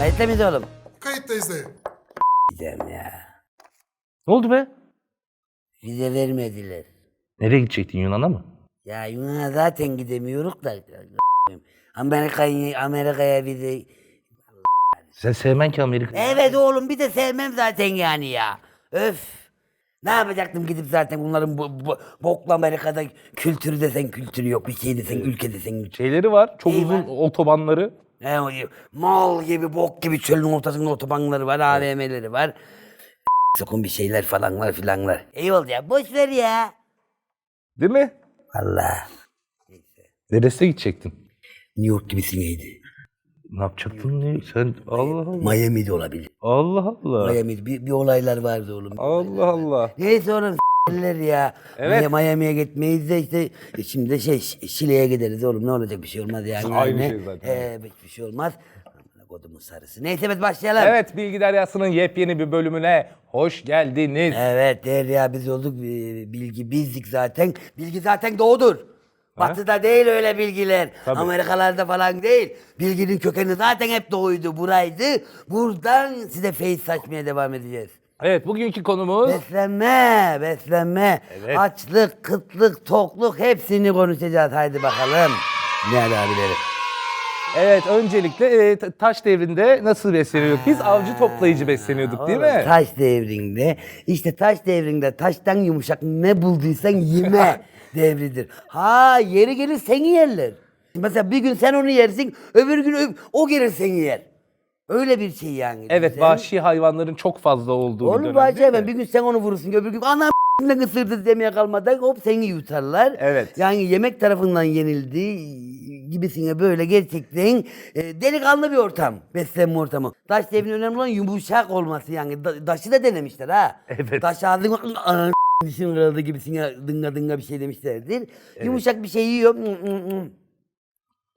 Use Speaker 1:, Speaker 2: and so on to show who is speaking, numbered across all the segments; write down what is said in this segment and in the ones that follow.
Speaker 1: Kayıtta mıyız oğlum?
Speaker 2: Kayıttayız dayı.
Speaker 1: Gideceğim ya.
Speaker 3: Ne oldu be?
Speaker 1: Vize vermediler.
Speaker 3: Nereye gidecektin Yunan'a mı?
Speaker 1: Ya Yunan'a zaten gidemiyoruz da. Amerika'ya Amerika'ya vize...
Speaker 3: Sen sevmen ki Amerika.
Speaker 1: Evet oğlum bir de sevmem zaten yani ya. Öf. Ne yapacaktım gidip zaten bunların bu, bu boklu Amerika'da kültürü desen kültürü yok. Bir şey desen ülke desen ülke.
Speaker 3: Şeyleri var. Çok
Speaker 1: Neyi
Speaker 3: uzun
Speaker 1: var?
Speaker 3: otobanları.
Speaker 1: He, o- mal gibi bok gibi çölün ortasında otobanları var, AVM'leri var. Sokun bir şeyler falanlar filanlar. Eyvallah ya boş ver ya.
Speaker 3: Değil mi?
Speaker 1: Allah.
Speaker 3: Neresine gidecektin?
Speaker 1: New York gibisin iyiydi.
Speaker 3: Ne yapacaktın? Ne? Sen Allah Allah.
Speaker 1: Miami'de olabilir.
Speaker 3: Allah Allah.
Speaker 1: Miami'de bir, bir olaylar vardı oğlum.
Speaker 3: Allah Allah.
Speaker 1: Neyse oğlum s**ler ya.
Speaker 3: Evet.
Speaker 1: Miami'ye gitmeyiz de işte e, şimdi de şey Ş- Şile'ye gideriz oğlum ne olacak bir şey olmaz yani.
Speaker 3: Aynı şey zaten.
Speaker 1: He, hiçbir şey olmaz. Amına Kodumun sarısı. Neyse evet başlayalım.
Speaker 3: Evet Bilgi Deryası'nın yepyeni bir bölümüne hoş geldiniz.
Speaker 1: Evet Derya biz olduk Ee, bilgi bizdik zaten. Bilgi zaten doğudur. Batı'da değil öyle bilgiler.
Speaker 3: Tabii.
Speaker 1: Amerikalarda falan değil. Bilginin kökeni zaten hep doğuydu, buraydı. Buradan size feyiz saçmaya devam edeceğiz.
Speaker 3: Evet bugünkü konumuz
Speaker 1: Beslenme, beslenme,
Speaker 3: Evet.
Speaker 1: açlık, kıtlık, tokluk hepsini konuşacağız. Haydi bakalım. Ne abileri?
Speaker 3: Evet öncelikle e, ta- taş devrinde nasıl besleniyorduk? Biz avcı toplayıcı besleniyorduk değil
Speaker 1: Oğlum,
Speaker 3: mi?
Speaker 1: Taş devrinde, işte taş devrinde taştan yumuşak ne bulduysan yeme devridir. Ha yeri gelir seni yerler. Mesela bir gün sen onu yersin, öbür gün ö- o gelir seni yer. Öyle bir şey yani.
Speaker 3: Evet
Speaker 1: Sen-
Speaker 3: vahşi hayvanların çok fazla olduğu bir
Speaker 1: Oğlum
Speaker 3: dönem
Speaker 1: bahçe
Speaker 3: değil
Speaker 1: hemen bir gün sen onu vurursun, öbür gün ana ne ısırdı demeye kalmadan hop seni yutarlar.
Speaker 3: Evet.
Speaker 1: Yani yemek tarafından yenildi gibisine böyle gerçekten e, delikanlı bir ortam, beslenme ortamı. Taş devrinin önemli olan yumuşak olması yani. Da, taşı da denemişler ha.
Speaker 3: Evet.
Speaker 1: Taş ağzını ana dişin kırıldı gibisine dınga dınga bir şey demişlerdir. Yumuşak bir şey yiyor.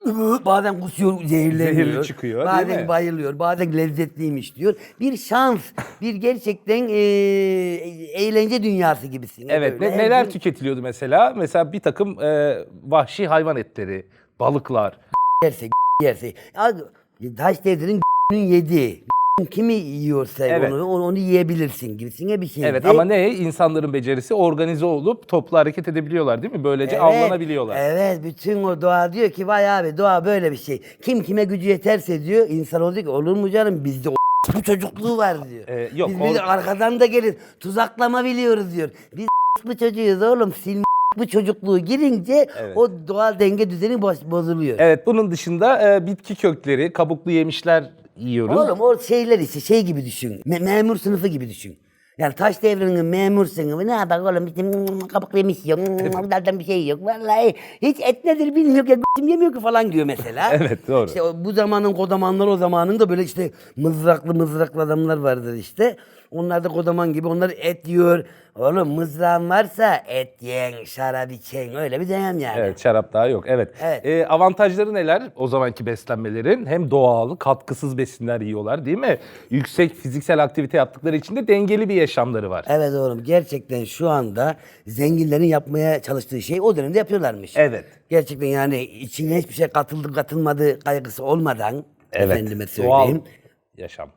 Speaker 1: Bazen kusuyor, zehirleniyor.
Speaker 3: Zehirli çıkıyor, değil
Speaker 1: Bazen
Speaker 3: mi?
Speaker 1: bayılıyor, bazen lezzetliymiş diyor. Bir şans, bir gerçekten e, eğlence dünyası gibisin.
Speaker 3: Evet
Speaker 1: Böyle
Speaker 3: ne-
Speaker 1: her
Speaker 3: neler
Speaker 1: gün
Speaker 3: tüketiliyordu mesela? Mesela bir takım e, vahşi hayvan etleri, balıklar.
Speaker 1: yerse, yerse. Ya, taş devrinin yedi. Kimi yiyorsa
Speaker 3: Evet.
Speaker 1: onu, onu, onu yiyebilirsin gibisine bir şey.
Speaker 3: Evet ama ne? İnsanların becerisi organize olup toplu hareket edebiliyorlar değil mi? Böylece avlanabiliyorlar.
Speaker 1: Evet, bütün o doğa diyor ki vay abi doğa böyle bir şey. Kim kime gücü yeterse diyor, insan oluyor ki olur mu canım bizde o bu çocukluğu var diyor.
Speaker 3: Ee, yok,
Speaker 1: Biz,
Speaker 3: o-
Speaker 1: biz arkadan da gelir tuzaklama biliyoruz diyor. Biz bu çocuğuyuz oğlum sil bu çocukluğu girince
Speaker 3: Evet.
Speaker 1: o doğal denge düzeni boz- bozuluyor.
Speaker 3: Evet bunun dışında e, bitki kökleri, kabuklu yemişler yiyoruz.
Speaker 1: Oğlum o şeyler işte şey gibi düşün. Me- memur sınıfı gibi düşün. Yani taş devrinin memur sınıfı ne yapar oğlum işte mm, kabuklu yemiş yok, mm, bir şey yok. Vallahi hiç et nedir bilmiyor ki g***im yemiyor ki falan diyor mesela.
Speaker 3: Evet, doğru.
Speaker 1: İşte o- bu zamanın kodamanları o zamanın da böyle işte mızraklı mızraklı adamlar vardır işte. Onlar da kodaman gibi onlar et yiyor. Oğlum mızrağın varsa et yiyen, şarap içen öyle bir dönem yani.
Speaker 3: Evet şarap daha yok. Evet.
Speaker 1: Evet.
Speaker 3: E, avantajları neler o zamanki beslenmelerin? Hem doğal, katkısız besinler yiyorlar değil mi? Yüksek fiziksel aktivite yaptıkları için de dengeli bir yaşamları var.
Speaker 1: Evet oğlum gerçekten şu anda zenginlerin yapmaya çalıştığı şey o dönemde yapıyorlarmış.
Speaker 3: Evet.
Speaker 1: Gerçekten yani içine hiçbir şey katıldı katılmadı kaygısı olmadan efendime
Speaker 3: Doğal
Speaker 1: söyleyeyim.
Speaker 3: yaşam.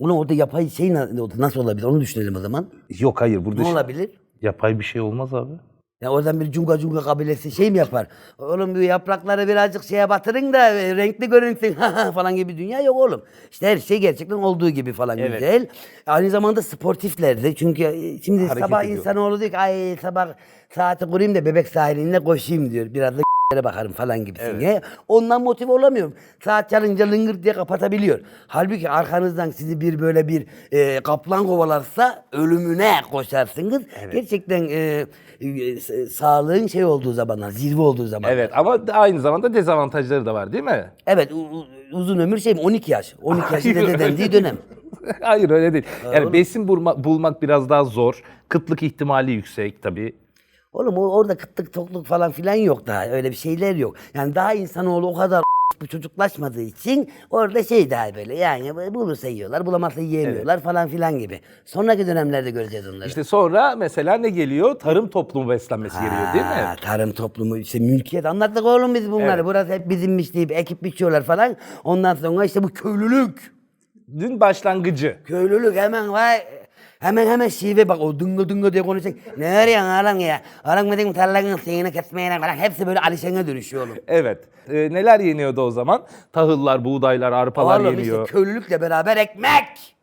Speaker 1: Ulan orada yapay şey na- nasıl olabilir onu düşünelim o zaman.
Speaker 3: Yok hayır burada
Speaker 1: Ne
Speaker 3: şey-
Speaker 1: olabilir?
Speaker 3: yapay bir şey olmaz abi.
Speaker 1: Ya oradan bir cunga cunga kabilesi şey mi yapar? Oğlum bu yaprakları birazcık şeye batırın da e, renkli görünsün falan gibi bir dünya yok oğlum. İşte her şey gerçekten olduğu gibi falan
Speaker 3: Evet.
Speaker 1: güzel. Aynı zamanda sportiflerdi. Çünkü e, şimdi
Speaker 3: Hareket
Speaker 1: sabah
Speaker 3: ediyor.
Speaker 1: insanoğlu diyor ki ay sabah saati kurayım da bebek sahilinde koşayım diyor. Biraz da bakarım falan gibisine. Ondan motive olamıyorum. Saat çalınca lıngır diye kapatabiliyor. Halbuki arkanızdan sizi bir böyle bir e, kaplan kovalarsa ölümüne koşarsınız. Gerçekten e, e, sağlığın şey olduğu zamanlar, zirve olduğu zaman.
Speaker 3: Evet ama aynı zamanda dezavantajları da var değil mi?
Speaker 1: Evet, uzun ömür şey mi? 12 yaş. 12 yaşı
Speaker 3: Hayır,
Speaker 1: dede dendiği
Speaker 3: öyle
Speaker 1: dönem.
Speaker 3: Hayır öyle değil. Yani besin bulma- bulmak biraz daha zor. Kıtlık ihtimali yüksek tabii.
Speaker 1: Oğlum orada kıtlık tokluk falan filan yok daha. Öyle bir şeyler yok. Yani daha insanoğlu o kadar bu çocuklaşmadığı için orada şey daha böyle yani bulursa yiyorlar bulamazsa yiyemiyorlar falan filan gibi. Sonraki dönemlerde göreceğiz onları.
Speaker 3: İşte sonra mesela ne geliyor? Tarım toplumu beslenmesi geliyor değil mi?
Speaker 1: Tarım toplumu işte mülkiyet anlattık oğlum biz bunları.
Speaker 3: Evet.
Speaker 1: Burası hep bizimmiş deyip ekip biçiyorlar falan. Ondan sonra işte bu köylülük.
Speaker 3: Dün başlangıcı.
Speaker 1: Köylülük hemen vay hemen hemen şive bak o dıngo dıngo diye konuşacak. Ne arıyorsun oğlum ya? Oğlum benim tarlanın suyunu kesmeye falan hepsi böyle Alişen'e dönüşüyor oğlum.
Speaker 3: Evet. Ee, neler yeniyordu o zaman? Tahıllar, buğdaylar, arpalar
Speaker 1: Oğlum
Speaker 3: yeniyor.
Speaker 1: işte köylülükle beraber ekmek.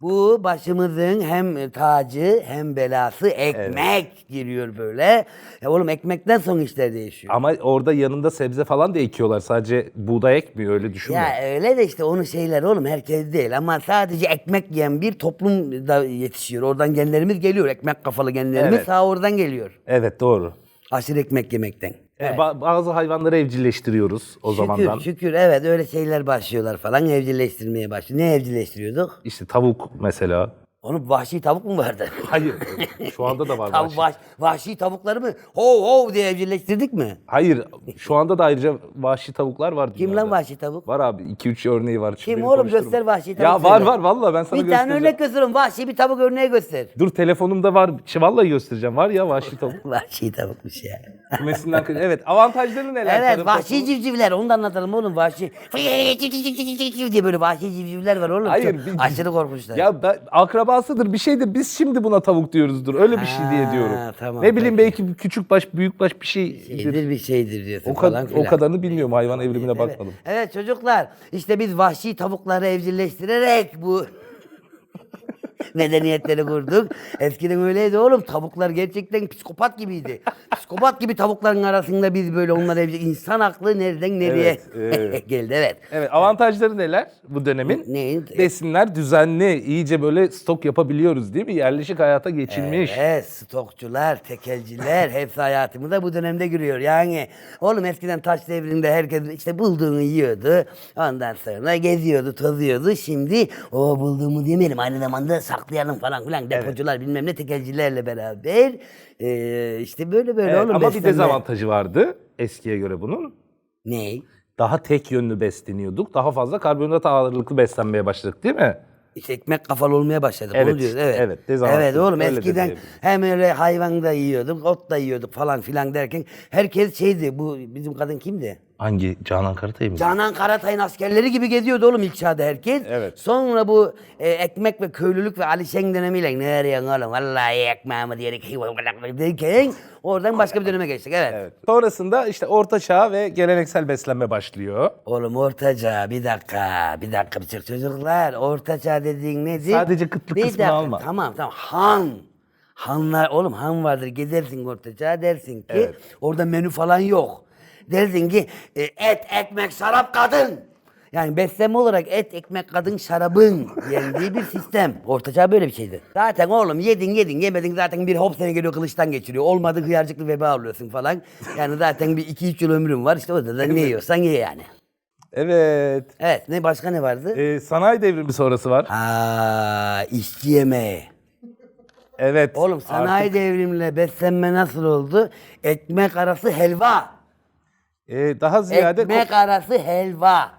Speaker 1: Bu başımızın hem tacı hem belası ekmek giriyor böyle. Ya oğlum ekmekten son işler değişiyor.
Speaker 3: Ama orada yanında sebze falan da ekiyorlar. Sadece buğday ekmiyor öyle düşünme.
Speaker 1: Ya öyle de işte onun şeyler oğlum herkes değil ama sadece ekmek yiyen bir toplum da yetişiyor. Oradan genlerimiz geliyor. Ekmek kafalı genlerimiz
Speaker 3: Evet.
Speaker 1: sağ oradan geliyor.
Speaker 3: Evet doğru.
Speaker 1: Aşırı ekmek yemekten.
Speaker 3: Ee, ba- bazı hayvanları evcilleştiriyoruz o zamandan.
Speaker 1: Şükür şükür evet öyle şeyler başlıyorlar falan evcilleştirmeye başlıyor. Ne evcilleştiriyorduk?
Speaker 3: İşte tavuk mesela.
Speaker 1: Onun vahşi tavuk mu vardı?
Speaker 3: Hayır. Şu anda da var.
Speaker 1: Tav,
Speaker 3: vahşi.
Speaker 1: vah- vahşi tavukları mı? Hov hov diye evcilleştirdik mi?
Speaker 3: Hayır. Şu anda da ayrıca vahşi tavuklar var.
Speaker 1: Kim
Speaker 3: dünyada.
Speaker 1: lan vahşi tavuk?
Speaker 3: Var abi. 2-3 örneği var. Şimdi
Speaker 1: Kim oğlum göster vahşi tavuk.
Speaker 3: Ya var var vallahi ben sana
Speaker 1: Bir tane
Speaker 3: göstereceğim.
Speaker 1: örnek gösterin. Vahşi bir tavuk örneği göster.
Speaker 3: Dur telefonumda var. Vallahi göstereceğim. Var ya vahşi tavuk.
Speaker 1: Vahşi tavukmuş ya.
Speaker 3: Kümesinden kız- Evet avantajları neler?
Speaker 1: Evet vahşi
Speaker 3: toplumu?
Speaker 1: civcivler onu da anlatalım oğlum vahşi. diye böyle vahşi civcivler var oğlum.
Speaker 3: Hayır,
Speaker 1: Çok
Speaker 3: bir-
Speaker 1: aşırı korkunçlar.
Speaker 3: Ya ben, akrabasıdır bir şeydir. Biz şimdi buna tavuk diyoruzdur. Öyle bir şey diye
Speaker 1: Ha,
Speaker 3: diyorum.
Speaker 1: tamam,
Speaker 3: ne bileyim
Speaker 1: peki.
Speaker 3: belki küçük baş, büyük baş bir şeydir.
Speaker 1: şeydir bir şeydir diyorsun
Speaker 3: O,
Speaker 1: falan filan.
Speaker 3: o kadarını bilmiyorum. Hayvan evrimine
Speaker 1: Evet,
Speaker 3: bakmadım.
Speaker 1: evet çocuklar işte biz vahşi tavukları evcilleştirerek bu medeniyetleri kurduk. Eskiden öyleydi oğlum. Tavuklar gerçekten psikopat gibiydi. Psikopat gibi tavukların arasında biz böyle onlar evcil... insan aklı nereden nereye
Speaker 3: Evet, evet.
Speaker 1: geldi evet.
Speaker 3: Evet avantajları neler bu dönemin?
Speaker 1: Ne?
Speaker 3: Besinler düzenli, iyice böyle stok yapabiliyoruz değil mi? Yerleşik hayata geçilmiş.
Speaker 1: Evet, stokçular, tekelciler hepsi hayatımıza bu dönemde giriyor. Yani oğlum eskiden taş devrinde herkes işte bulduğunu yiyordu. Ondan sonra geziyordu, tozuyordu. Şimdi o bulduğumu yemeyelim aynı zamanda saklayalım falan filan. Depocular bilmem ne tekelcilerle beraber eee, işte böyle böyle
Speaker 3: Evet,
Speaker 1: oğlum.
Speaker 3: ama bir
Speaker 1: beslenme-
Speaker 3: dezavantajı vardı eskiye göre bunun.
Speaker 1: Ne?
Speaker 3: Daha tek yönlü besleniyorduk. Daha fazla karbonhidrat ağırlıklı beslenmeye başladık değil mi?
Speaker 1: İşte ekmek kafalı olmaya başladık.
Speaker 3: Evet,
Speaker 1: Onu diyoruz. Evet.
Speaker 3: evet.
Speaker 1: Evet oğlum
Speaker 3: Öyle de
Speaker 1: eskiden
Speaker 3: diyebiliriz.
Speaker 1: hem öyle hayvan da yiyorduk, ot da yiyorduk falan filan derken herkes şeydi. Bu bizim kadın kimdi?
Speaker 3: Hangi? Canan Karatay mı?
Speaker 1: Canan Karatay'ın askerleri gibi geziyordu oğlum ilk çağda herkes.
Speaker 3: Evet.
Speaker 1: Sonra bu e, ekmek ve köylülük ve Ali Şen dönemiyle nereye oğlum vallahi ekmeğimi diyerek derken oradan başka bir döneme geçtik evet.
Speaker 3: Evet. Sonrasında işte orta çağ ve geleneksel beslenme başlıyor.
Speaker 1: Oğlum ortaçağ bir dakika bir dakika bir dakika. çocuklar ortaçağ dediğin nedir?
Speaker 3: Sadece kıtlık
Speaker 1: Bir
Speaker 3: kısmını
Speaker 1: dakika,
Speaker 3: alma.
Speaker 1: Tamam tamam han. Hanlar oğlum han vardır gezersin ortaçağ dersin ki
Speaker 3: Evet.
Speaker 1: orada menü falan yok. Dersin ki e, et ekmek şarap kadın. Yani beslenme olarak et, ekmek, kadın, şarabın yendiği bir sistem. Ortaçağ böyle bir şeydi. Zaten oğlum yedin yedin yemedin zaten bir hop seni geliyor kılıçtan geçiriyor. Olmadı hıyarcıklı veba oluyorsun falan. Yani zaten bir iki üç yıl ömrün var işte o da ne yiyorsan ye yani.
Speaker 3: Evet.
Speaker 1: Evet ne başka ne vardı?
Speaker 3: Ee, sanayi devrimi sonrası var.
Speaker 1: Ha işçi yemeği.
Speaker 3: Evet.
Speaker 1: Oğlum sanayi
Speaker 3: artık,
Speaker 1: devrimle beslenme nasıl oldu? Ekmek arası helva.
Speaker 3: E, daha ziyade
Speaker 1: ekmek arası helva.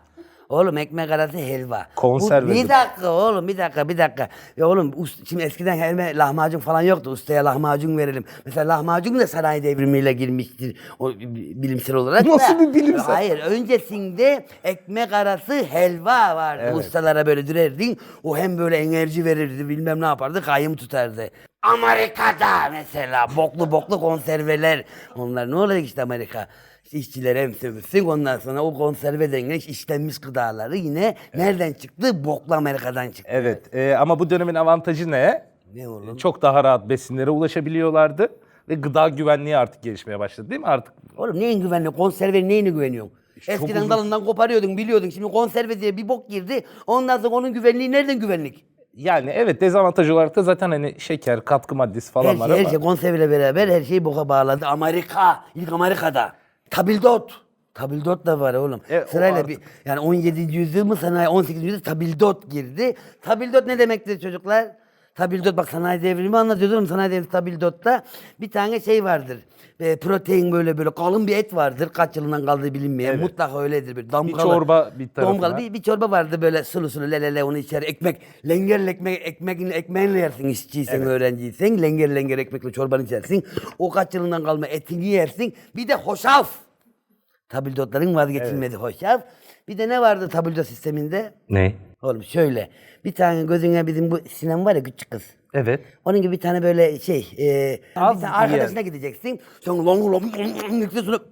Speaker 1: Oğlum ekmek arası helva.
Speaker 3: Konserve
Speaker 1: Bu-? Bir dakika oğlum bir dakika bir dakika. Ya oğlum ust- şimdi eskiden helme lahmacun falan yoktu. Ustaya lahmacun verelim. Mesela lahmacun da sanayi devrimiyle girmiştir o bi- bilimsel olarak. da.
Speaker 3: Nasıl bir bilimsel?
Speaker 1: Hayır öncesinde ekmek arası helva vardı.
Speaker 3: Evet.
Speaker 1: Ustalara böyle dürerdin. O hem böyle enerji verirdi bilmem ne yapardı kayım tutardı. Amerika'da mesela boklu boklu konserveler. Onlar ne olacak işte Amerika? İşte işçiler hem sömürsün ondan sonra o konserve denilen işlenmiş gıdaları yine nereden çıktı? Boklu Amerika'dan çıktı.
Speaker 3: Evet. e, ama bu dönemin avantajı ne?
Speaker 1: Ne oğlum?
Speaker 3: Çok daha rahat besinlere ulaşabiliyorlardı ve gıda güvenliği artık gelişmeye başladı değil mi artık?
Speaker 1: Oğlum neyin güvenli? Konserve neyine güveniyorsun?
Speaker 3: çok
Speaker 1: Eskiden
Speaker 3: uzun-
Speaker 1: dalından koparıyordun biliyordun. Şimdi konserve diye bir bok girdi. Ondan sonra onun güvenliği nereden güvenlik?
Speaker 3: Yani evet dezavantaj olarak da zaten hani şeker, katkı maddesi falan
Speaker 1: Her
Speaker 3: var
Speaker 1: şey, her
Speaker 3: ama
Speaker 1: şey konserveyle beraber her şeyi boka bağladı. Amerika, ilk Amerika'da. Tabildot. Tabildot da var oğlum.
Speaker 3: E,
Speaker 1: Sırayla bir yani 17. yüzyıl mı sanayi 18. yüzyıl tabildot girdi. Tabildot ne demektir çocuklar? Tabildot bak sanayi devrimi anlatıyordum. Sanayi devrimi tabildot'ta bir tane şey vardır. E, protein böyle böyle kalın bir et vardır. Kaç yılından kaldığı bilinmeyen. Mutlaka öyledir. Bir, damgalı,
Speaker 3: çorba bir tarafına.
Speaker 1: Damgalı bir, bir çorba vardı böyle sulu sulu le le le onu içer. Ekmek, lengerle ekmek, ekmeğin, ekmeğinle yersin işçiysen, öğrenciysen. Lenger lenger ekmekle çorbanı içersin. O kaç yılından kalma etini yersin. Bir de hoşaf. Tabildotların vazgeçilmezi hoşaf. Bir de ne vardı tabildot sisteminde?
Speaker 3: Ne?
Speaker 1: Oğlum şöyle. Bir tane gözüne bizim bu Sinem var ya küçük kız.
Speaker 3: Evet.
Speaker 1: Onun gibi bir tane böyle şey. E,
Speaker 3: Az
Speaker 1: bir tane arkadaşına gideceksin. Sen long long long yüklüyorsun.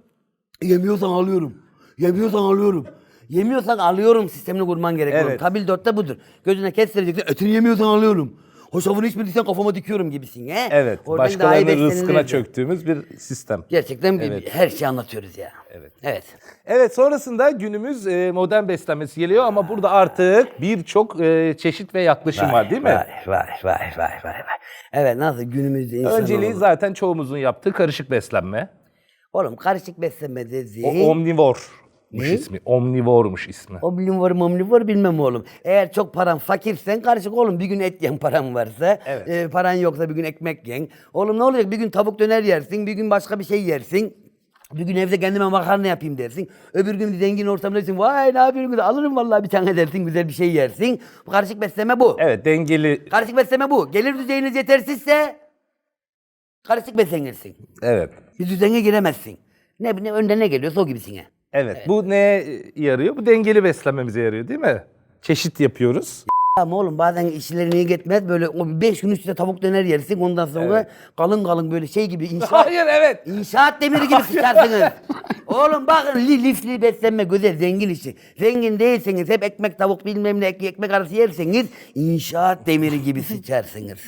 Speaker 1: Yemiyorsan alıyorum. Yemiyorsan alıyorum. Yemiyorsan alıyorum sistemini kurman gerekiyor.
Speaker 3: Evet.
Speaker 1: Tabil dörtte budur. Gözüne kestireceksin. Etini yemiyorsan alıyorum. Hoşafını içmediysen kafama dikiyorum gibisin. He?
Speaker 3: Evet.
Speaker 1: Oradan
Speaker 3: başkalarının rızkına çöktüğümüz bir sistem.
Speaker 1: Gerçekten bir-
Speaker 3: Evet.
Speaker 1: her şeyi anlatıyoruz ya.
Speaker 3: Evet.
Speaker 1: Evet.
Speaker 3: Evet sonrasında günümüz e, modern beslenmesi geliyor ama burada artık birçok e, çeşit ve yaklaşım var değil mi?
Speaker 1: Vay vay vay vay vay vay. Evet nasıl günümüzde insan
Speaker 3: Önceliği zaten çoğumuzun yaptığı karışık beslenme.
Speaker 1: Oğlum karışık beslenme
Speaker 3: O
Speaker 1: dediğin. Ne?
Speaker 3: ismi. Omnivormuş ismi.
Speaker 1: Omnivor momnivor bilmem oğlum. Eğer çok paran fakirsen karışık oğlum. Bir gün et yiyen paran varsa.
Speaker 3: Evet.
Speaker 1: e, paran yoksa bir gün ekmek yiyen. Oğlum ne olacak bir gün tavuk döner yersin. Bir gün başka bir şey yersin. Bir gün evde kendime makarna yapayım dersin. Öbür gün zengin ortamda dersin. Vay ne yapıyorsun? Alırım vallahi bir tane dersin. Güzel bir şey yersin. Bu karışık beslenme bu.
Speaker 3: Evet dengeli.
Speaker 1: Karışık beslenme bu. Gelir düzeyiniz yetersizse karışık beslenirsin.
Speaker 3: Evet.
Speaker 1: Bir düzene giremezsin. Ne, ne önde ne geliyorsa o gibisin
Speaker 3: Evet. Bu neye yarıyor? Bu dengeli beslenmemize yarıyor değil mi? Çeşit yapıyoruz.
Speaker 1: Ama oğlum bazen işlerin iyi gitmez böyle o beş gün üstüne tavuk döner yersin ondan sonra kalın kalın böyle şey gibi inşaat,
Speaker 3: Hayır evet.
Speaker 1: inşaat demiri gibi sıçarsınız. oğlum bakın li, lifli beslenme güzel zengin işi. Zengin değilseniz hep ekmek tavuk bilmem ne ek- ekmek arası yerseniz inşaat demiri gibi sıçarsınız.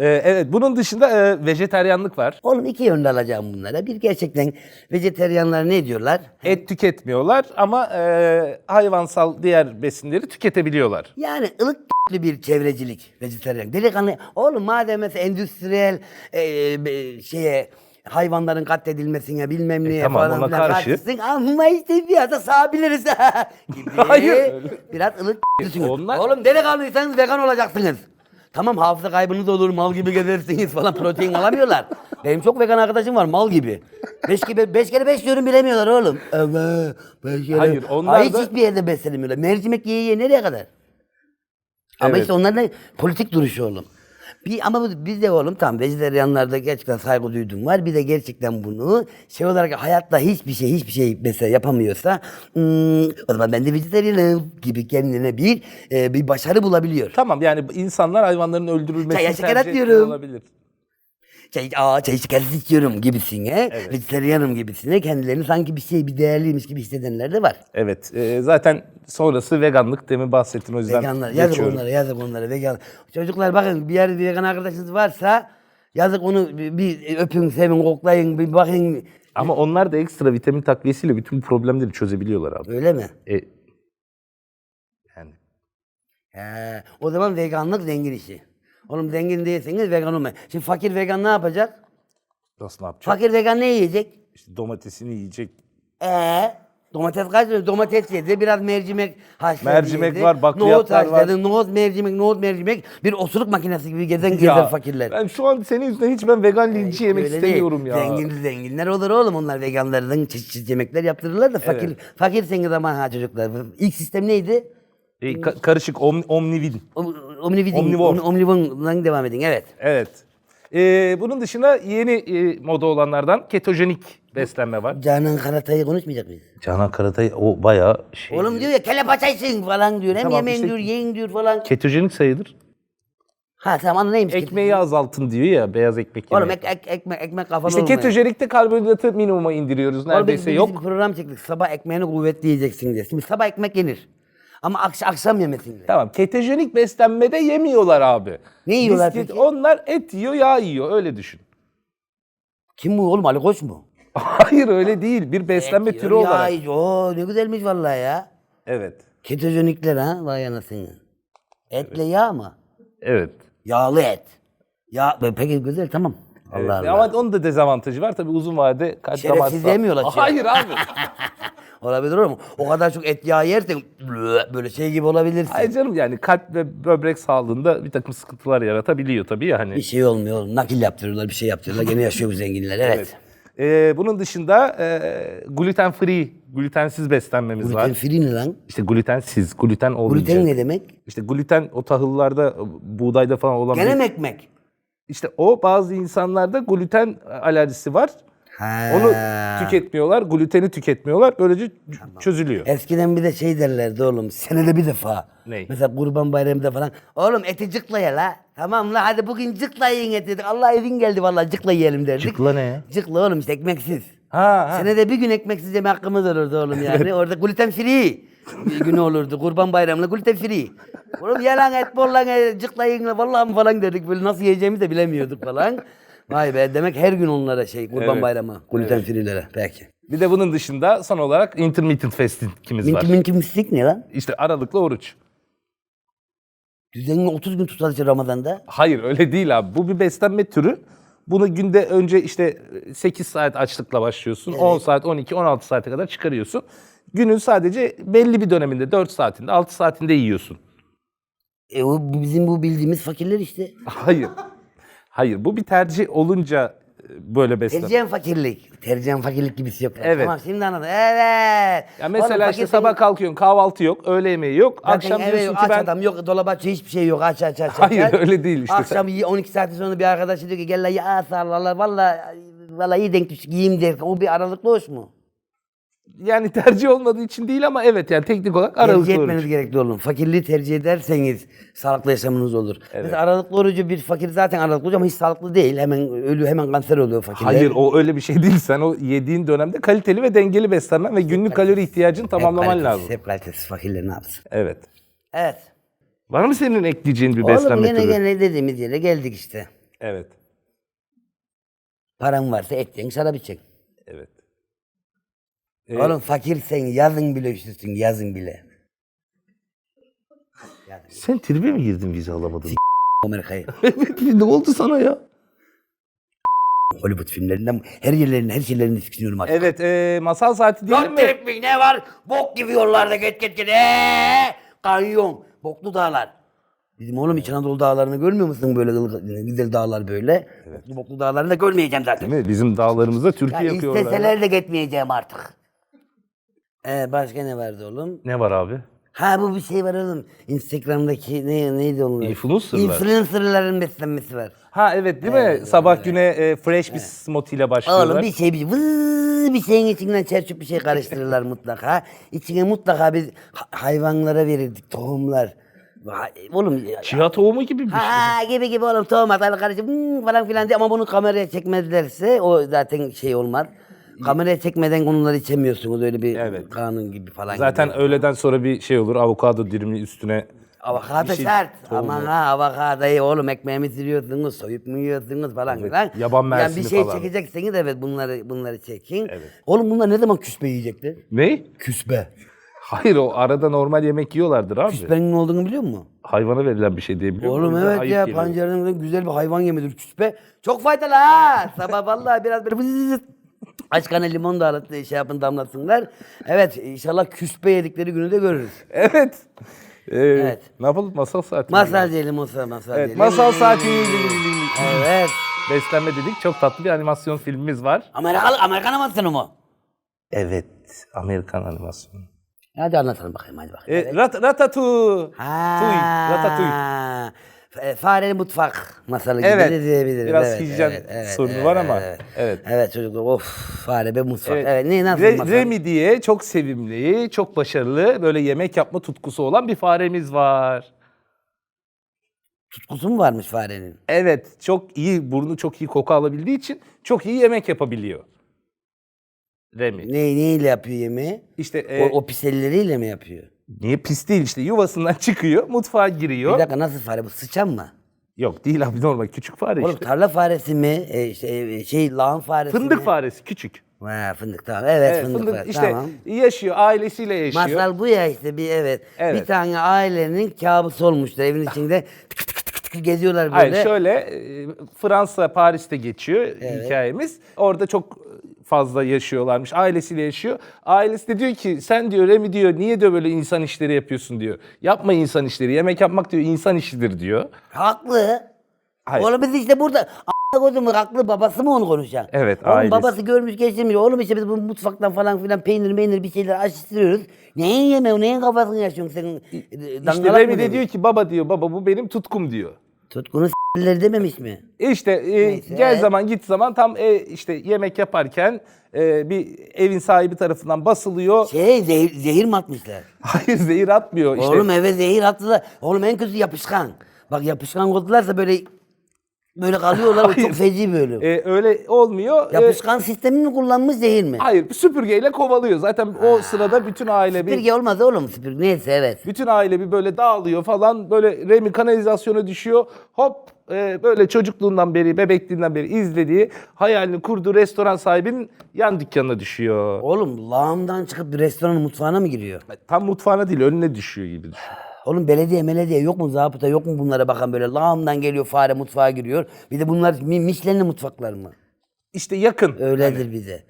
Speaker 3: Ee, evet bunun dışında e, vejeteryanlık var.
Speaker 1: Oğlum iki yönde alacağım bunlara. Bir gerçekten vejeteryanlar ne diyorlar?
Speaker 3: Et tüketmiyorlar ama e, hayvansal diğer besinleri tüketebiliyorlar.
Speaker 1: Yani ılık bir çevrecilik vejetaryen. Delikanlı oğlum madem mesela endüstriyel e, e, şeye hayvanların katledilmesine bilmem neye
Speaker 3: E, tamam,
Speaker 1: falan
Speaker 3: ona
Speaker 1: filan
Speaker 3: karşı.
Speaker 1: karşısın. Ama işte bir da sağabiliriz. gibi.
Speaker 3: Hayır.
Speaker 1: Biraz ılık düşünün.
Speaker 3: onlar-
Speaker 1: Oğlum delikanlıysanız vegan olacaksınız. Tamam hafıza kaybınız olur, mal gibi gezersiniz falan protein alamıyorlar. Benim çok vegan arkadaşım var mal gibi. Beş, kere, beş kere beş diyorum bilemiyorlar oğlum. Evet. Beş kere.
Speaker 3: Hayır, onlar
Speaker 1: Ay, hiç
Speaker 3: da-
Speaker 1: hiçbir yerde beslenemiyorlar. Mercimek yiye yiye nereye kadar? Ama
Speaker 3: Evet.
Speaker 1: işte onların da politik duruşu oğlum. Bir, ama biz de oğlum tam vejeteryanlarda gerçekten saygı duydum var. Bir de gerçekten bunu şey olarak hayatta hiçbir şey hiçbir şey mesela yapamıyorsa "Hmm, o zaman ben de vejeteryanım gibi kendine bir e, bir başarı bulabiliyor.
Speaker 3: Tamam yani insanlar hayvanların öldürülmesini
Speaker 1: Çaya şeker
Speaker 3: tercih ediyor
Speaker 1: atıyorum.
Speaker 3: olabilir.
Speaker 1: Çay, aa, şekersiz içiyorum gibisine, vejeteryanım gibisine kendilerini sanki bir şey bir değerliymiş gibi hissedenler de var.
Speaker 3: Evet e, zaten sonrası veganlık demin bahsettim o yüzden
Speaker 1: Veganlar yazık
Speaker 3: geçiyorum.
Speaker 1: onlara yazık onlara vegan. Çocuklar bakın bir yerde vegan arkadaşınız varsa yazık onu bir, bir öpün sevin koklayın bir bakın
Speaker 3: Ama onlar da ekstra vitamin takviyesiyle bütün problemleri çözebiliyorlar abi.
Speaker 1: öyle mi?
Speaker 3: E, yani
Speaker 1: He, o zaman veganlık zengin işi. Oğlum zengin değilseniz vegan olmayın. Şimdi fakir vegan ne yapacak?
Speaker 3: nasıl ne yapacak?
Speaker 1: Fakir vegan ne yiyecek?
Speaker 3: İşte domatesini yiyecek.
Speaker 1: Ee, domates kaç lira? Domates yedi, biraz mercimek haşladı
Speaker 3: Mercimek
Speaker 1: yedi.
Speaker 3: var, bakliyatlar
Speaker 1: nohut
Speaker 3: var.
Speaker 1: haşladı, Nohut mercimek, nohut mercimek. Bir osuruk makinesi gibi gezen gezer fakirler.
Speaker 3: Ben şu an senin yüzünden hiç ben vegan linci yemek
Speaker 1: Öyle
Speaker 3: istemiyorum
Speaker 1: değil.
Speaker 3: ya.
Speaker 1: Zengin zenginler olur oğlum onlar veganlardan çeşit çeşit yemekler yaptırırlar da fakir
Speaker 3: Evet.
Speaker 1: fakirseniz ama ha çocuklar. İlk sistem neydi?
Speaker 3: E, ka- karışık om, omnivin.
Speaker 1: Om- Omnividin,
Speaker 3: Omnivor.
Speaker 1: Omni- Omnivor'dan devam edin evet.
Speaker 3: Evet. E, bunun dışında yeni e, moda olanlardan ketojenik beslenme var.
Speaker 1: Canan Karatay'ı konuşmayacak mıyız?
Speaker 3: Canan Karatay o bayağı şey.
Speaker 1: Oğlum diyor ya kelle paçaysın falan diyor. Hem
Speaker 3: Tamam,
Speaker 1: yemeyin
Speaker 3: işte-
Speaker 1: diyor, yiyin diyor falan.
Speaker 3: Ketojenik sayılır.
Speaker 1: Ha tamam neymiş?
Speaker 3: Ekmeği azaltın diyor ya beyaz ekmek
Speaker 1: Oğlum
Speaker 3: yemeği.
Speaker 1: ek, ek, ekmek, ekmek kafalı
Speaker 3: İşte
Speaker 1: olmayan.
Speaker 3: ketojenikte karbonhidratı minimuma indiriyoruz.
Speaker 1: Oğlum biz,
Speaker 3: Neredeyse
Speaker 1: biz
Speaker 3: yok.
Speaker 1: bir program çektik. Sabah ekmeğini kuvvetli yiyeceksin diye. Şimdi sabah ekmek yenir. Ama akş- akşam yemesin diye.
Speaker 3: Tamam ketojenik beslenmede yemiyorlar abi.
Speaker 1: Ne yiyorlar
Speaker 3: Bisküvit-
Speaker 1: peki?
Speaker 3: Onlar et yiyor yağ yiyor öyle düşün.
Speaker 1: Kim bu oğlum Ali Koç mu?
Speaker 3: Hayır öyle değil bir beslenme
Speaker 1: Et
Speaker 3: türü
Speaker 1: yiyor, yağ
Speaker 3: olarak.
Speaker 1: yiyor. Oo, ne güzelmiş vallahi ya.
Speaker 3: Evet.
Speaker 1: Ketojenikler ha vay anasını. Etle yağ mı?
Speaker 3: Evet.
Speaker 1: Yağlı et. Ya peki güzel tamam. Allah
Speaker 3: Evet.
Speaker 1: Allah.
Speaker 3: Ama onun da dezavantajı var tabii uzun vadede kalp
Speaker 1: Şerefsiz
Speaker 3: damar sağ-
Speaker 1: yemiyorlar,
Speaker 3: Hayır abi.
Speaker 1: Olabilir ama o kadar çok et yağı yersen böyle şey gibi olabilirsin.
Speaker 3: Ay canım yani kalp ve böbrek sağlığında bir takım sıkıntılar yaratabiliyor tabii ya hani.
Speaker 1: Bir şey olmuyor. Nakil yaptırıyorlar, bir şey yaptırıyorlar. Gene yaşıyor bu zenginler. Evet.
Speaker 3: Ee, bunun dışında e, gluten free, glutensiz beslenmemiz
Speaker 1: Gluten
Speaker 3: var.
Speaker 1: free ne lan?
Speaker 3: İşte glutensiz, gluten olmayacak.
Speaker 1: Gluten ne demek?
Speaker 3: İşte gluten o tahıllarda, buğdayda falan olan
Speaker 1: Gene
Speaker 3: bir-
Speaker 1: mi ekmek?
Speaker 3: İşte o bazı insanlarda gluten alerjisi var.
Speaker 1: Ha.
Speaker 3: Onu tüketmiyorlar, gluteni tüketmiyorlar. Böylece ç- çözülüyor.
Speaker 1: Eskiden bir de şey derlerdi oğlum senede bir defa.
Speaker 3: Ney?
Speaker 1: Mesela kurban bayramında falan. Oğlum eti cıkla ye la. Tamam la hadi bugün cıkla yiyin dedik. Allah izin geldi vallahi cıkla yiyelim derdik.
Speaker 3: Cıkla ne ya?
Speaker 1: Cıkla oğlum işte ekmeksiz.
Speaker 3: Ha, ha.
Speaker 1: Senede bir gün ekmeksiz yeme hakkımız olurdu oğlum yani. Orada gluten free bir günü olurdu. Kurban bayramında gluten free. Oğlum ye lan et bol lan e, cıkla yiyin la vallahi falan dedik. Böyle nasıl yiyeceğimizi de bilemiyorduk falan. Vay be demek her gün onlara şey kurban
Speaker 3: Evet.
Speaker 1: bayramı gluten free'lere. Peki.
Speaker 3: Bir de bunun dışında son olarak intermittent fasting'imiz var.
Speaker 1: Minti minti mistik ne lan?
Speaker 3: İşte aralıklı oruç.
Speaker 1: Düzenli 30 gün tutar işte Ramazan'da.
Speaker 3: Hayır öyle değil abi. Bu bir beslenme türü. Bunu günde önce işte 8 saat açlıkla başlıyorsun. 10 saat, 12, 16 saate kadar çıkarıyorsun. Günün sadece belli bir döneminde 4 saatinde, 6 saatinde yiyorsun.
Speaker 1: E o bizim bu bildiğimiz fakirler işte.
Speaker 3: Hayır. Hayır bu bir tercih olunca e, böyle beslenme.
Speaker 1: Tercihen fakirlik. Tercihen fakirlik gibisi yok.
Speaker 3: Evet.
Speaker 1: Tamam şimdi anladım. Evet.
Speaker 3: Ya mesela
Speaker 1: Oğlum,
Speaker 3: işte sabah
Speaker 1: senin-
Speaker 3: kalkıyorsun kahvaltı yok, öğle yemeği yok.
Speaker 1: Zaten
Speaker 3: Akşam
Speaker 1: eve
Speaker 3: diyorsun
Speaker 1: yok,
Speaker 3: ki
Speaker 1: aç
Speaker 3: ben
Speaker 1: adam yok dolaba açıyor hiçbir şey yok aç aç aç.
Speaker 3: Hayır,
Speaker 1: aç,
Speaker 3: öyle değil işte.
Speaker 1: Akşam iyi, 12 saat sonra bir arkadaşı diyor ki gel la ya sağlarlar valla valla iyi denk düştük yiyeyim der. O bir aralıklı hoş mu?
Speaker 3: Yani tercih olmadığı için değil ama evet yani teknik olarak
Speaker 1: Tercih
Speaker 3: aralıklı oruç.
Speaker 1: etmeniz gerekli oğlum. Fakirliği tercih ederseniz sağlıklı yaşamınız olur. Mesela aralıklı orucu bir fakir zaten aralıklı orucu ama hiç sağlıklı değil. Hemen ölü hemen kanser oluyor fakirler.
Speaker 3: Hayır o öyle bir şey değil. Sen o yediğin dönemde kaliteli ve dengeli beslenmen ve günlük kalori ihtiyacını
Speaker 1: Hep
Speaker 3: tamamlaman
Speaker 1: kalitesiz,
Speaker 3: lazım.
Speaker 1: Hep kalitesiz fakirler ne yapsın?
Speaker 3: Evet.
Speaker 1: Evet.
Speaker 3: Var mı senin ekleyeceğin bir
Speaker 1: Oğlum
Speaker 3: beslenme
Speaker 1: gene
Speaker 3: türü?
Speaker 1: gene dediğimiz yere geldik işte.
Speaker 3: Evet.
Speaker 1: Paran varsa et yiyin, şarap içeceksin.
Speaker 3: Evet. Ee,
Speaker 1: Oğlum fakirsen yazın bile üşürsün yazın bile.
Speaker 3: Sen tribe mi girdin vize alamadın?
Speaker 1: Amerika'yı.
Speaker 3: evet ne oldu sana ya?
Speaker 1: Hollywood filmlerinden her yerlerini her şeylerini sikiniyorum artık.
Speaker 3: Evet e, masal saati diyelim
Speaker 1: Lan
Speaker 3: mi?
Speaker 1: trip mi ne var? Bok gibi yollarda git git git. Eee! Kanyon. Boklu dağlar. Bizim oğlum İç Anadolu dağlarını görmüyor musun böyle güzel dağlar böyle? Boklu boklu dağlarını da görmeyeceğim zaten.
Speaker 3: Değil mi? Bizim dağlarımızda
Speaker 1: Ya
Speaker 3: Türkiye yakıyorlar.
Speaker 1: isteseler de gitmeyeceğim artık. Ee, başka ne vardı oğlum?
Speaker 3: Ne var abi?
Speaker 1: Ha bu bir şey var oğlum. Instagram'daki ne neydi onlar?
Speaker 3: Influencerlar.
Speaker 1: Influencerların beslenmesi var.
Speaker 3: Ha evet değil mi? Sabah güne e, fresh bir smoothie ile başlıyorlar.
Speaker 1: Oğlum bir şey bir vız bir şeyin içinden çerçüp bir şey karıştırırlar mutlaka. İçine mutlaka biz ha- hayvanlara verirdik tohumlar. Ha- Oğlum ya-
Speaker 3: Chia tohumu gibi bir şey.
Speaker 1: Ha gibi gibi oğlum tohum atar karıştırıp hmm, falan filan diye ama bunu kameraya çekmezlerse o zaten şey olmaz. Kameraya çekmeden onları içemiyorsunuz öyle bir
Speaker 3: Evet.
Speaker 1: kanun gibi falan.
Speaker 3: Zaten
Speaker 1: gibi.
Speaker 3: öğleden sonra bir şey olur. Avokado dilimli üstüne.
Speaker 1: Avokado
Speaker 3: bir şey-
Speaker 1: şart. Aman ha avokadoyu oğlum ekmeğimi sürüyorsunuz, soyup mu yiyorsunuz falan filan.
Speaker 3: yaban
Speaker 1: Yani
Speaker 3: mersini
Speaker 1: bir şey
Speaker 3: falan.
Speaker 1: çekecekseniz evet bunları bunları çekin. Oğlum bunlar ne zaman küspe yiyecekler?
Speaker 3: Ne?
Speaker 1: Küspe.
Speaker 3: Hayır o arada normal yemek yiyorlardır abi.
Speaker 1: Küspenin ne olduğunu biliyor musun?
Speaker 3: Hayvana verilen bir şey diye biliyor
Speaker 1: Oğlum
Speaker 3: musun?
Speaker 1: evet
Speaker 3: Ayıp
Speaker 1: ya
Speaker 3: geliyor.
Speaker 1: pancarın güzel bir hayvan yemidir küspe. Çok faydalı ha. Sabah vallahi biraz böyle vızızız. Aç kana limon da alıp şey yapın damlatsınlar. Evet inşallah küspe yedikleri günü de görürüz.
Speaker 3: Evet. Ee,
Speaker 1: Evet.
Speaker 3: Ne yapalım? Masal saati.
Speaker 1: Masal diyelim masal masal
Speaker 3: Evet,
Speaker 1: diyelim.
Speaker 3: masal saati.
Speaker 1: Evet.
Speaker 3: Beslenme dedik. Çok tatlı bir animasyon filmimiz var.
Speaker 1: Amerikalı, Amerikan animasyonu mu?
Speaker 3: Evet. Amerikan animasyonu.
Speaker 1: Hadi anlatalım bakayım hadi bakayım.
Speaker 3: E, rat, ratatouille.
Speaker 1: Ha.
Speaker 3: Tuy, ratatouille.
Speaker 1: F- Fareli mutfak masalı gibi
Speaker 3: Evet.
Speaker 1: de diyebiliriz.
Speaker 3: Biraz
Speaker 1: evet,
Speaker 3: hijyen sorunu var ama,
Speaker 1: Evet.
Speaker 3: evet.
Speaker 1: Evet çocuklar of fare be mutfak. Evet.
Speaker 3: Evet.
Speaker 1: ne nasıl
Speaker 3: Re-
Speaker 1: masal?
Speaker 3: Remy diye çok sevimli, çok başarılı, böyle yemek yapma tutkusu olan bir faremiz var.
Speaker 1: Tutkusu mu varmış farenin?
Speaker 3: Evet, çok iyi, burnu çok iyi koku alabildiği için çok iyi yemek yapabiliyor. Remy.
Speaker 1: Ne neyle yapıyor yemeği?
Speaker 3: İşte e,
Speaker 1: O, o pis elleriyle mi yapıyor?
Speaker 3: Niye pis değil işte yuvasından çıkıyor, mutfağa
Speaker 1: Bir
Speaker 3: giriyor.
Speaker 1: dakika nasıl fare bu sıçan mı?
Speaker 3: Yok değil abi normal küçük fare
Speaker 1: Oğlum
Speaker 3: işte.
Speaker 1: tarla faresi mi? E, işte, e, şey lağım faresi
Speaker 3: Fındık
Speaker 1: mi?
Speaker 3: faresi küçük.
Speaker 1: Ha, fındık tamam. Evet,
Speaker 3: Evet,
Speaker 1: fındık,
Speaker 3: fındık
Speaker 1: faresi.
Speaker 3: işte
Speaker 1: Tamam.
Speaker 3: yaşıyor, ailesiyle yaşıyor.
Speaker 1: Masal bu ya işte bir evet.
Speaker 3: Evet.
Speaker 1: Bir tane ailenin kabusu olmuştur evin içinde. tık tık geziyorlar böyle.
Speaker 3: Hayır şöyle e, Fransa Paris'te geçiyor hikayemiz. Orada çok fazla yaşıyorlarmış. Ailesiyle yaşıyor. Ailesi de diyor ki sen diyor Remi diyor niye diyor böyle insan işleri yapıyorsun diyor. Yapma insan işleri. Yemek yapmak diyor insan işidir diyor.
Speaker 1: Haklı.
Speaker 3: Hayır.
Speaker 1: Oğlum biz işte burada koydum haklı babası mı onu konuşan?
Speaker 3: Evet,
Speaker 1: Oğlum
Speaker 3: ailesi.
Speaker 1: babası görmüş geçirmiş. Oğlum işte biz bu mutfaktan falan filan peynir meynir bir şeyler açtırıyoruz. Neyin yemeği neyin kafasını yaşıyorsun sen? e,
Speaker 3: İşte Remi de diyor ki baba diyor baba bu benim tutkum diyor.
Speaker 1: Tutkunu dememiş mi?
Speaker 3: İşte e,
Speaker 1: Neyse.
Speaker 3: gel zaman git zaman tam e, işte yemek yaparken e, bir evin sahibi tarafından basılıyor.
Speaker 1: Şey zehir, zehir mi atmışlar?
Speaker 3: Hayır zehir atmıyor işte.
Speaker 1: Oğlum eve zehir attılar. Oğlum en kötü yapışkan. Bak yapışkan koydularsa böyle böyle kalıyorlar. o
Speaker 3: Hayır.
Speaker 1: çok feci böyle.
Speaker 3: E, öyle olmuyor. E,
Speaker 1: Yapışkan sistemi mi kullanmış zehir mi?
Speaker 3: hayır süpürgeyle kovalıyor. Zaten o sırada bütün aile bir
Speaker 1: Süpürge olmaz oğlum süpürge. Neyse evet.
Speaker 3: bütün aile bir böyle dağılıyor falan. Böyle Remi kanalizasyona düşüyor. Hop e, böyle çocukluğundan beri, bebekliğinden beri izlediği, hayalini kurduğu restoran sahibinin yan dükkanına düşüyor.
Speaker 1: Oğlum lağımdan çıkıp bir restoranın mutfağına mı giriyor?
Speaker 3: Tam mutfağına değil önüne düşüyor gibi düşün.
Speaker 1: Oğlum belediye melediye yok mu zabıta yok mu bunlara bakan böyle lağımdan geliyor fare mutfağa giriyor. Bir de bunlar mi- Michelin'li mutfaklar mı?
Speaker 3: İşte yakın.
Speaker 1: Öyledir bize.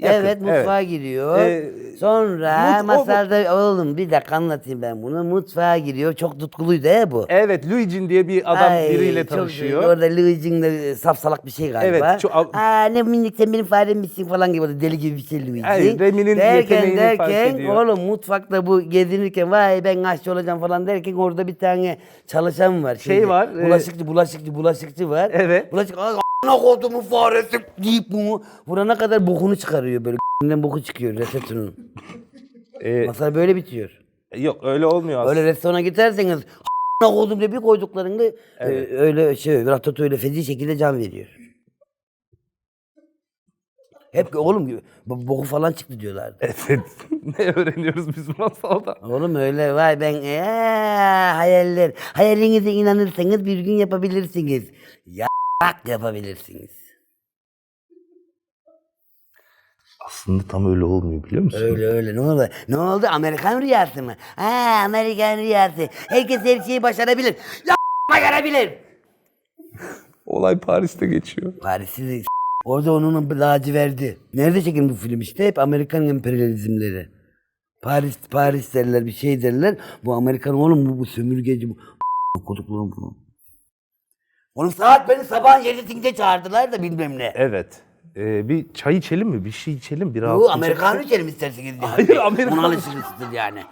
Speaker 3: Yakın,
Speaker 1: evet mutfağa
Speaker 3: evet.
Speaker 1: giriyor.
Speaker 3: Ee,
Speaker 1: Sonra
Speaker 3: mut- o-
Speaker 1: masalda oğlum bir dakika anlatayım ben bunu. Mutfağa giriyor. Çok tutkuluydu he bu.
Speaker 3: Evet, Luigi'nin diye bir adam
Speaker 1: Ay,
Speaker 3: biriyle
Speaker 1: çok
Speaker 3: tanışıyor.
Speaker 1: iyi. Orada Luigi'nin saf salak bir şey galiba.
Speaker 3: Evet, çok-
Speaker 1: Aa ne minik sen benim farem misin falan gibi deli gibi bir şey Luigi.
Speaker 3: Ay, Remi'nin fark ediyor.
Speaker 1: oğlum mutfakta bu gezinirken vay ben aşçı olacağım falan derken orada bir tane çalışan var.
Speaker 3: Şey var, e-
Speaker 1: Bulaşıkçı, bulaşıkçı, bulaşıkçı var.
Speaker 3: Evet.
Speaker 1: Bulaşık, "Ay, a**ına kodumun faresi deyip bunu vurana kadar bokunu çıkarıyor böyle. Bundan boku çıkıyor resetunun.
Speaker 3: Ee,
Speaker 1: Masal böyle bitiyor.
Speaker 3: yok öyle olmuyor aslında.
Speaker 1: Öyle restorana giderseniz a**ına kodum diye bir koyduklarında e, öyle şey ratatouille feci şekilde can veriyor. Hep oğlum bo- boku falan çıktı diyorlardı.
Speaker 3: Evet. ne öğreniyoruz biz masalda?
Speaker 1: Oğlum öyle vay ben ee, hayaller. Hayalinize inanırsanız bir gün yapabilirsiniz. Ya yapabilirsiniz.
Speaker 3: Aslında tam öyle olmuyor biliyor musun?
Speaker 1: Öyle öyle ne oldu? Ne oldu? Amerikan rüyası mı? Ha Amerikan rüyası. Herkes her şeyi başarabilir. Ya başarabilir.
Speaker 3: Olay Paris'te geçiyor.
Speaker 1: Paris'i de s- Orada onun laciverdi. Nerede çekildi bu film işte? Hep Amerikan emperyalizmleri. Paris, Paris derler, bir şey derler. Bu Amerikan oğlum bu, bu sömürgeci bu. Kodukluğum bu. Oğlum saat beni sabah yedisinde çağırdılar da bilmem ne.
Speaker 3: Evet. Ee, bir çay içelim mi? Bir şey içelim. Bir
Speaker 1: Bu. Amerikanı içelim isterseniz.
Speaker 3: Hayır, Amerikan-
Speaker 1: Buna alışırsınız yani.